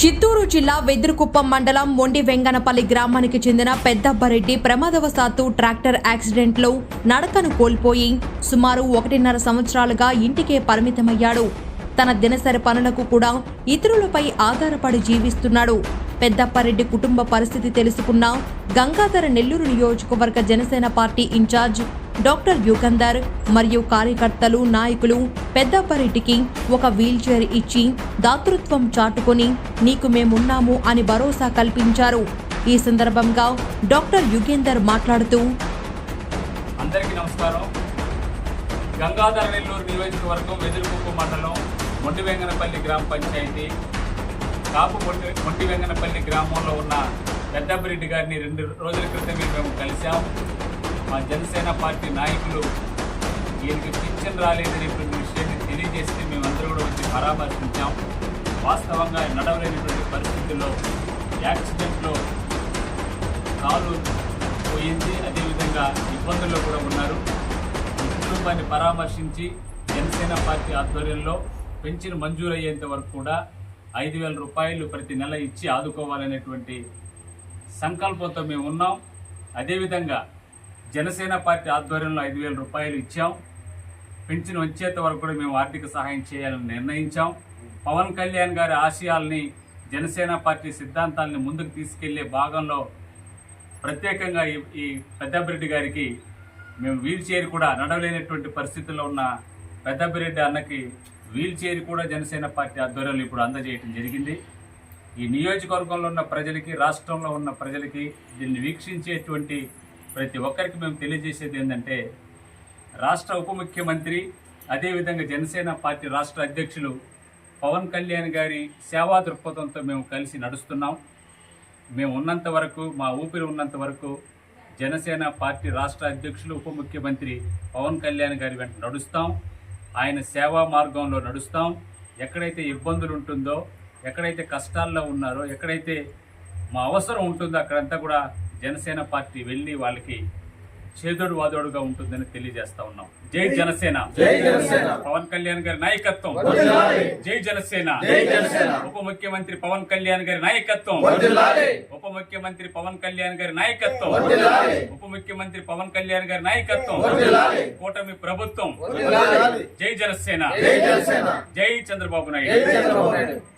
చిత్తూరు జిల్లా వెదురుకుప్పం మండలం మొండి వెంగనపల్లి గ్రామానికి చెందిన పెద్దబ్బరెడ్డి ప్రమాదవశాత్తు ట్రాక్టర్ యాక్సిడెంట్లో నడకను కోల్పోయి సుమారు ఒకటిన్నర సంవత్సరాలుగా ఇంటికే పరిమితమయ్యాడు. తన దినసరి పనులకు కూడా ఇతరులపై ఆధారపడి జీవిస్తున్నాడు. పెద్దప్పారెడ్డి కుటుంబ పరిస్థితి తెలుసుకున్న గంగాధర నెల్లూరు నియోజకవర్గ Janasena party incharge doctor Yugandhar మరియు కార్యకర్తలు నాయకులు పెద్దప్పారెడ్డికి ఒక వీల్ చైర్ ఇచ్చి దాతృత్వం చాటుకొని నీకు మేమున్నాము అని భరోసా కల్పించారు. ఈ సందర్భంగా డాక్టర్ యుగేందర్ మాట్లాడుతూ అందరికీ నమస్కారం. గంగాధర నెల్లూరు నియోజకవర్గం వెదురుకుప్పు మండలం మొండివెంగనపల్లి గ్రామ పంచాయతీ కాపు మొండి మొండి వెంగనపల్లి గ్రామంలో ఉన్న పెద్దబ్బరెడ్డి గారిని రెండు రోజుల క్రితమే మేము కలిశాం. మా జనసేన పార్టీ నాయకులు ఈయనకి పింఛన్ రాలేదనేటువంటి విషయాన్ని తెలియజేస్తే మేమందరూ కూడా వచ్చి పరామర్శించాం. వాస్తవంగా నడవలేనటువంటి పరిస్థితుల్లో యాక్సిడెంట్లో కాలు పోయింది. అదేవిధంగా ఇబ్బందుల్లో కూడా ఉన్నారు. ఈ కుటుంబాన్ని పరామర్శించి జనసేన పార్టీ ఆధ్వర్యంలో పెంచిన మంజూరు అయ్యేంత వరకు కూడా ఐదు వేల రూపాయలు ప్రతి నెల ఇచ్చి ఆదుకోవాలనేటువంటి సంకల్పంతో మేము ఉన్నాం. అదేవిధంగా జనసేన పార్టీ ఆధ్వర్యంలో ఐదు వేల రూపాయలు ఇచ్చాం. పెన్షన్ వచ్చేంత వరకు కూడా మేము ఆర్థిక సహాయం చేయాలని నిర్ణయించాం. పవన్ కళ్యాణ్ గారి ఆశయాల్ని జనసేన పార్టీ సిద్ధాంతాలని ముందుకు తీసుకెళ్ళే భాగంలో ప్రత్యేకంగా ఈ ఈ పెద్దబ్బరెడ్డి గారికి మేము వీల్ చైర్ కూడా నడవలేనటువంటి పరిస్థితుల్లో ఉన్న పెద్దాబిరెడ్డి అన్నకి వీల్ చైర్ కూడా జనసేన పార్టీ ఆధ్వర్యంలో ఇప్పుడు అందజేయడం జరిగింది. ఈ నియోజకవర్గంలో ఉన్న ప్రజలకి రాష్ట్రంలో ఉన్న ప్రజలకి దీన్ని వీక్షించేటువంటి ప్రతి ఒక్కరికి మేము తెలియజేసేది ఏంటంటే రాష్ట్ర ఉప ముఖ్యమంత్రి అదేవిధంగా జనసేన పార్టీ రాష్ట్ర అధ్యక్షులు పవన్ కళ్యాణ్ గారి సేవా దృక్పథంతో మేము కలిసి నడుస్తున్నాం. మేము ఉన్నంత వరకు మా ఊపిరి ఉన్నంత వరకు జనసేన పార్టీ రాష్ట్ర అధ్యక్షులు ఉప ముఖ్యమంత్రి పవన్ కళ్యాణ్ గారి వెంట నడుస్తాం. ఆయన సేవా మార్గంలో నడుస్తాం. ఎక్కడైతే ఇబ్బందులు ఉంటుందో ఎక్కడైతే కష్టాల్లో ఉన్నారో ఎక్కడైతే మా అవసరం ఉంటుందో అక్కడంతా కూడా జనసేన పార్టీ వెళ్ళి వాళ్ళకి చేదోడు వాదోడుగా ఉంటుందని తెలియజేస్తా ఉన్నాం జై జనసేన. పవన్ కళ్యాణ్ గారి నాయకత్వం. జై జనసేన. ఉప ముఖ్యమంత్రి పవన్ కళ్యాణ్ గారి నాయకత్వం. ఉప ముఖ్యమంత్రి పవన్ కళ్యాణ్ గారి నాయకత్వం. ఉప ముఖ్యమంత్రి పవన్ కళ్యాణ్ గారి నాయకత్వం. కూటమి ప్రభుత్వం. జై జనసేన జై చంద్రబాబు నాయుడు